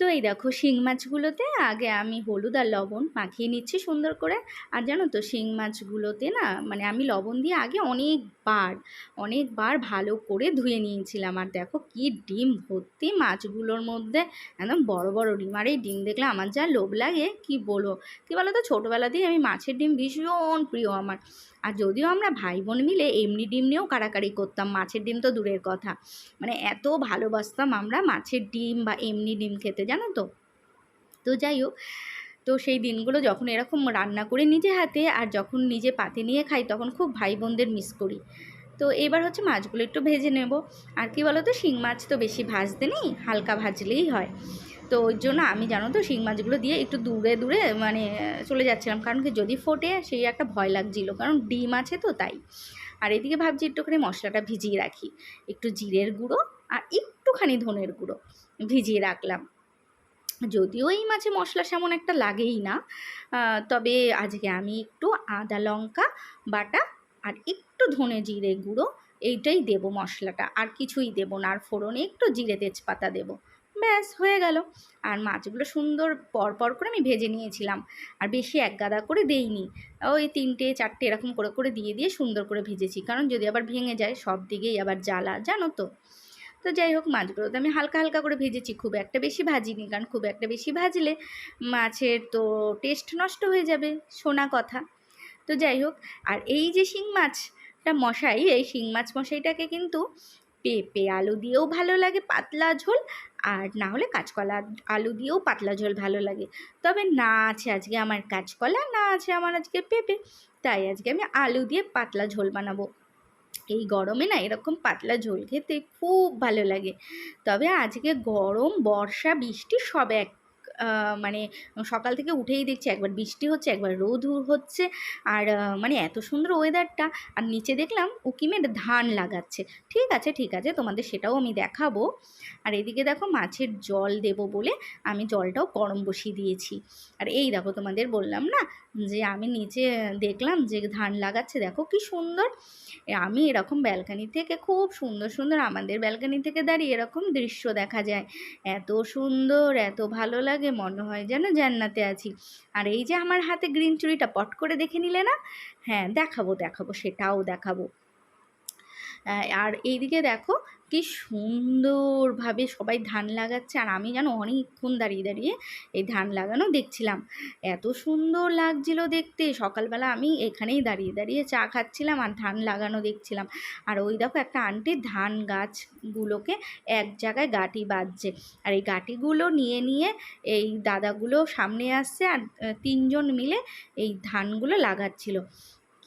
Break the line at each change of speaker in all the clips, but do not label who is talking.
তো এই দেখো শিং মাছগুলোতে আগে আমি হলুদ আর লবণ মাখিয়ে নিচ্ছি সুন্দর করে। আর জানো তো শিং মাছগুলোতে না মানে আমি লবণ দিয়ে আগে অনেকবার অনেকবার ভালো করে ধুয়ে নিয়েছিলাম। আর দেখো কি ডিম ভর্তি মাছগুলোর মধ্যে, একদম বড় বড় ডিম। আর এই ডিম দেখলে আমার যা লোভ লাগে, কি বলব? কী বলো তো ছোটোবেলাতেই আমি মাছের ডিম ভীষণ প্রিয় আমার। আর যদিও আমরা ভাই বোন মিলে এমনি ডিম নিয়েও কাড়াকাড়ি করতাম, মাছের ডিম তো দূরের কথা। মানে এত ভালোবাসতাম আমরা মাছের ডিম বা এমনি ডিম খেতে, জানো তো? তো যাই হোক, তো সেই দিনগুলো যখন এরকম রান্না করে নিজে হাতে আর যখন নিজে পাতে নিয়ে খাই, তখন খুব ভাই বোনদের মিস করি। তো এবার হচ্ছে মাছগুলো একটু ভেজে নেব। আর কি বলো তো শিং মাছ তো বেশি ভাজতে নেই, হালকা ভাজলেই হয়। তো ওই জন্য আমি জানো তো শিং মাছগুলো দিয়ে একটু দূরে দূরে মানে চলে যাচ্ছিলাম। কারণ কি যদি ফোটে সেই একটা ভয় লাগছিল। কারণ ডিম আছে তো তাই। আর এদিকে ভাবছি একটুখানি মশলাটা ভিজিয়ে রাখি। একটু জিরের গুঁড়ো আর একটুখানি ধনের গুঁড়ো ভিজিয়ে রাখলাম। যদিও এই মাছে মশলা সেমন একটা লাগেই না। তবে আজকে আমি একটু আদা লঙ্কা, বাটা আর একটু ধনে জিরে গুঁড়ো এইটাই দেবো মশলাটা। আর কিছুই দেবো না। আর ফোড়নে একটু জিরে তেজপাতা দেবো। ব্যাস, হয়ে গেল। আর মাছগুলো সুন্দর পরপর করে আমি ভেজে নিয়েছিলাম। আর বেশি এক গাদা করে দেইনি। ওই তিনটে, চারটে এরকম করে করে দিয়ে দিয়ে সুন্দর করে ভেজেছি। কারণ যদি আবার ভেঙে যায়, সব দিকেই আবার জ্বালা, জানো তো? তো যাই হোক মাছগুলো তো আমি হালকা হালকা করে ভেজেছি। খুব একটা বেশি ভাজিনি, কারণ খুব একটা বেশি ভাজলে মাছের তো টেস্ট নষ্ট হয়ে যাবে, শোনা কথা। তো যাই হোক, আর এই যে শিং মাছটা মশাই, এই শিং মাছ মশাইটাকে কিন্তু পেঁপে, আলু দিয়েও ভালো লাগে পাতলা ঝোল, আর না হলে কাঁচকলা, আলু দিয়েও পাতলা ঝোল ভালো লাগে। তবে না আছে আজকে আমার কাঁচকলা, না আছে আমার আজকে পেঁপে, তাই আজকে আমি আলু দিয়ে পাতলা ঝোল বানাবো। এই গরমে না এরকম পাতলা ঝোল খেতে খুব ভালো লাগে। তবে আজকে গরম, বর্ষা, বৃষ্টি সব এক মানে সকাল থেকে উঠেই দেখছি একবার বৃষ্টি হচ্ছে, একবার রোদ হচ্ছে। আর মানে এত সুন্দর ওয়েদারটা আর নিচে দেখলাম উকিমের ধান লাগাচ্ছে। ঠিক আছে ঠিক আছে, তোমাদের সেটাও আমি দেখাবো। আর এদিকে দেখো মাছের জল দেব বলে আমি জলটাও গরম বসিয়ে দিয়েছি। আর এই দেখো তোমাদের বললাম না যে আমি নিচে দেখলাম যে ধান লাগাচ্ছে, দেখো কি সুন্দর। আমি এরকম ব্যালকানি থেকে খুব সুন্দর সুন্দর আমাদের ব্যালকানি থেকে দাঁড়িয়ে এরকম দৃশ্য দেখা যায়। এত সুন্দর, এত ভালো লাগে, মনে হয় যেন জান্নাতে আছি। আর এই যে আমার হাতে গ্রিন চুরিটা পট করে দেখে নিলে না? হ্যাঁ দেখাবো দেখাবো, সেটাও দেখাবো। আর এইদিকে দেখো কি সুন্দরভাবে সবাই ধান লাগাচ্ছে। আর আমি যেন অনেকক্ষণ দাঁড়িয়ে দাঁড়িয়ে এই ধান লাগানো দেখছিলাম। এত সুন্দর লাগছিল দেখতে। সকালবেলা আমি এখানেই দাঁড়িয়ে দাঁড়িয়ে চা খাচ্ছিলাম আর ধান লাগানো দেখছিলাম। আর ওই দেখো একটা আন্টি ধান গাছগুলোকে এক জায়গায় গাটি বাঁধছে। আর এই গাটিগুলো নিয়ে নিয়ে এই দাদাগুলো সামনে আসছে আর তিনজন মিলে এই ধানগুলো লাগাচ্ছিল।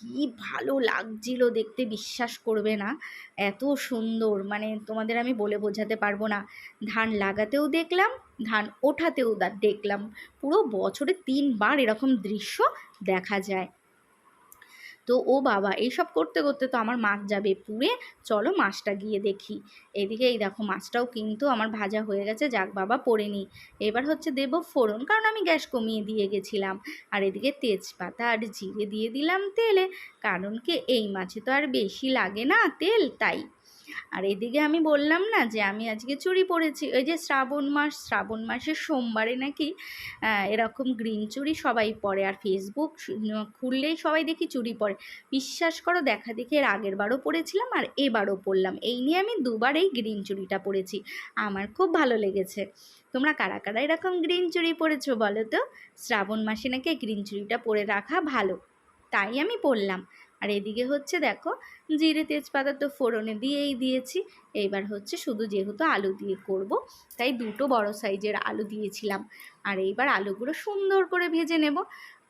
কি ভালো লাগছিল দেখতে, বিশ্বাস করবে না। এত সুন্দর মানে তোমাদের আমি বলে বোঝাতে পারব না। ধান লাগাতেও দেখলাম, ধান ওঠাতেও দেখলাম। পুরো বছরে তিনবার এরকম দৃশ্য দেখা যায়। তো ও বাবা এইসব করতে করতে তো আমার মাছ যাবে পুড়ে, চলো মাছটা গিয়ে দেখি। এদিকে এই দেখো মাছটাও কিন্তু আমার ভাজা হয়ে গেছে, যাক বাবা পড়ে নি। এবার হচ্ছে দেব ফোড়ন, কারণ আমি গ্যাস কমিয়ে দিয়ে গেছিলাম। আর এদিকে তেজপাতা আর জিরে দিয়ে দিলাম তেলে, কারণ কি এই মাছে তো আর বেশি লাগে না তেল, তাই। আর এদিকে আমি বললাম না যে আমি আজকে চুরি পরেছি, ওই যে শ্রাবণ মাস, শ্রাবণ মাসের সোমবারে নাকি এরকম গ্রিন চুরি সবাই পরে আর ফেসবুক খুললেই সবাই দেখি চুরি পরে। বিশ্বাস করো দেখা দেখে এর আগের বারও পরেছিলাম আর এবারও পরলাম। এই নিয়ে আমি দুবার এই গ্রিন চুড়িটা পরেছি। আমার খুব ভালো লেগেছে। তোমরা কারা কারা এরকম গ্রিন চুরি পরেছো বলো তো? শ্রাবণ মাসে নাকি গ্রিন চুরিটা পরে রাখা ভালো? তাই আমি পরলাম। আর এদিকে হচ্ছে দেখো জিরে তেজপাতা তো ফোড়নে দিয়েই দিয়েছি। এইবার হচ্ছে শুধু যেহেতু আলু দিয়ে করব, তাই দুটো বড় সাইজের আলু দিয়েছিলাম। আর এইবার আলুগুলো সুন্দর করে ভেজে নেব,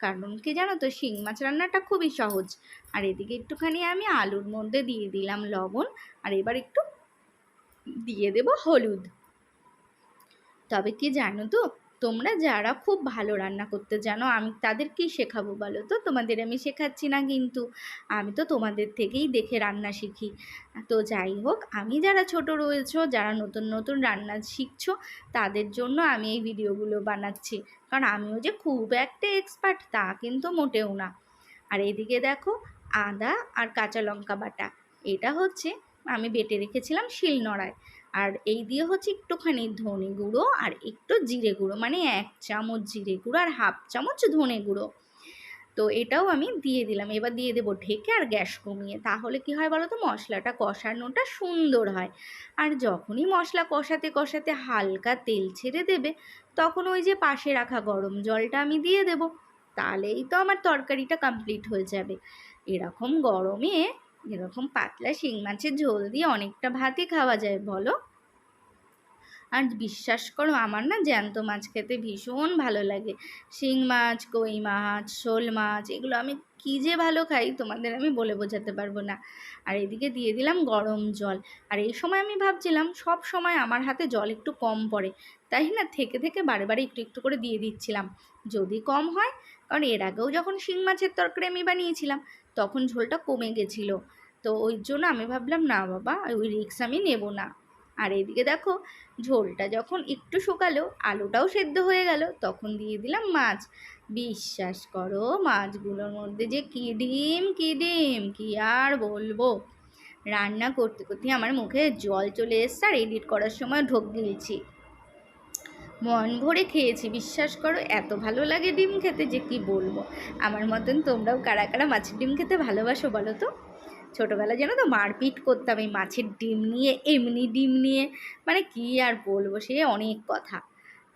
কারণ কি জানো তো শিং মাছ রান্নাটা খুবই সহজ। আর এদিকে একটুখানি আমি আলুর মধ্যে দিয়ে দিলাম লবণ, আর এবার একটু দিয়ে দেব হলুদ। তবে কি জানো তো তোমরা যারা খুব ভালো রান্না করতে জানো, আমি তাদেরকেই শেখাবো বলো তো? তোমাদের আমি শেখাচ্ছি না কিন্তু। আমি তো তোমাদের থেকেই দেখে রান্না শিখি। তো যাই হোক, আমি যারা ছোট রয়েছো, যারা নতুন নতুন রান্না শিখছো, তাদের জন্য আমি এই ভিডিওগুলো বানাচ্ছি। কারণ আমিও যে খুব একটা এক্সপার্ট তা কিন্তু মোটেও না। আর এদিকে দেখো, আদা আর কাঁচা লঙ্কা বাটা। এটা হচ্ছে, আমি বেটে রেখেছিলাম শিলনোড়ায়। আর এই দিয়ে হচ্ছে একটুখানি ধনে গুঁড়ো আর একটু জিরে গুঁড়ো মানে এক চামচ জিরে গুঁড়ো আর হাফ চামচ ধনে গুঁড়ো। তো এটাও আমি দিয়ে দিলাম। এবার দিয়ে দেবো ঢেকে আর গ্যাস কমিয়ে। তাহলে কি হয় বলো তো মশলাটা কষানোটা সুন্দর হয়। আর যখনই মশলা কষাতে কষাতে হালকা তেল ছেড়ে দেবে, তখন ওই যে পাশে রাখা গরম জলটা আমি দিয়ে দেব। তাহলেই তো আমার তরকারিটা কমপ্লিট হয়ে যাবে। এরকম গরমে এরকম পাতলা শিং মাছের ঝোল দিয়ে অনেকটা ভাতই খাওয়া যায়, বলো? আর বিশ্বাস করো, আমার না জ্যান্ত মাছ খেতে ভীষণ ভালো লাগে। শিং মাছ, কই মাছ, শোল মাছ, এগুলো আমি কী যে ভালো খাই তোমাদের আমি বলে বোঝাতে পারব না। আর এদিকে দিয়ে দিলাম গরম জল। আর এই সময় আমি ভাবছিলাম, সব সময় আমার হাতে জল একটু কম পড়ে। তাই না, থেকে থেকে বারে বারে একটু একটু করে দিয়ে দিচ্ছিলাম। যদি কম হয়, কারণ এর আগেও যখন শিং মাছের তরকারি আমি বানিয়েছিলাম তখন ঝোলটা কমে গেছিল। তো ওই জন্য আমি ভাবলাম, না বাবা, ওই রিক্স আমি নেব না। আর এদিকে দেখো, ঝোলটা যখন একটু শুকালো, আলুটাও সেদ্ধ হয়ে গেল, তখন দিয়ে দিলাম মাছ। বিশ্বাস করো, মাছগুলোর মধ্যে যে কী ডিম কী ডিম, কী আর বলব। রান্না করতে করতে আমার মুখে জল চলে এসছে আর এডিট করার সময় ঢোক গিলছি। মন ভরে খেয়েছি। বিশ্বাস করো, এত ভালো লাগে ডিম খেতে যে কি বলব? আমার মতন তোমরাও কারা কারা মাছের ডিম খেতে ভালোবাসো বলো তো? ছোটোবেলা যেন তো মারপিট করতাম এই মাছের ডিম নিয়ে, এমনি ডিম নিয়ে। মানে কী আর বলব, সে অনেক কথা।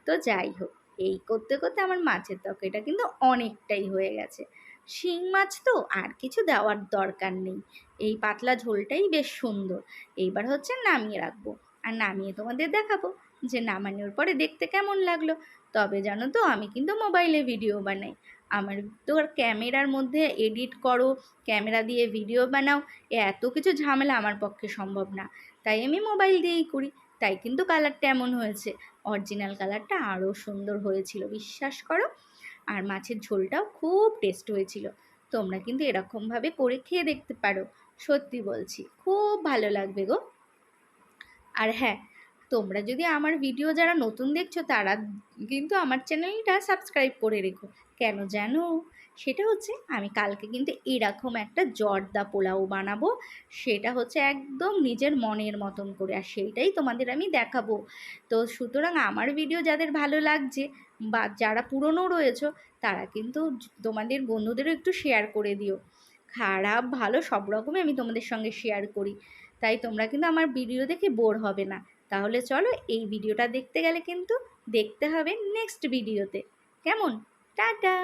তো যাই হোক, এই করতে করতে আমার মাছের তরকারিটা কিন্তু অনেকটাই হয়ে গেছে। শিং মাছ তো আর কিছু দেওয়ার দরকার নেই। এই পাতলা ঝোলটাই বেশ সুন্দর। এইবার হচ্ছে নামিয়ে রাখব। আর নামিয়ে তোমাদের দেখাবো। যে নামানোর পরে দেখতে কেমন লাগল? তবে জানো তো আমি কিন্তু মোবাইলে ভিডিও বানাই। আমার তো আর ক্যামেরার মধ্যে এডিট করো, ক্যামেরা দিয়ে ভিডিও বানাও এত কিছু ঝামেলা আমার পক্ষে সম্ভব না। তাই আমি মোবাইল দিয়েই করি। তাই কিন্তু কালারটা এমন হয়েছে। অরিজিনাল কালারটা আরও সুন্দর হয়েছিল, বিশ্বাস করো। আর মাছের ঝোলটাও খুব টেস্ট হয়েছিল। তোমরা কিন্তু এরকমভাবে করে খেয়ে দেখতে পারো। সত্যি বলছি, খুব ভালো লাগবে গো। আর হ্যাঁ তোমরা যদি আমার ভিডিও যারা নতুন দেখছ, তারা কিন্তু আমার চ্যানেলটা সাবস্ক্রাইব করে রেখো। কেন জানো? সেটা হচ্ছে, আমি কালকে কিন্তু এরকম একটা জর্দা পোলাও বানাবো, সেটা হচ্ছে একদম নিজের মনের মতন করে, আর সেইটাই তোমাদের আমি দেখাবো। তো সুতরাং আমার ভিডিও যাদের ভালো লাগছে, বা যারা পুরনো রয়েছে, তারা কিন্তু তোমাদের বন্ধুদেরও একটু শেয়ার করে দিও। খারাপ, ভালো, সব রকমই আমি তোমাদের সঙ্গে শেয়ার করি। তাই তোমরা কিন্তু আমার ভিডিও দেখে বোর হবে না। তাহলে চলো এই ভিডিওটা দেখতে গেলে কিন্তু দেখতে হবে নেক্সট ভিডিওতে কেমন? টাটা!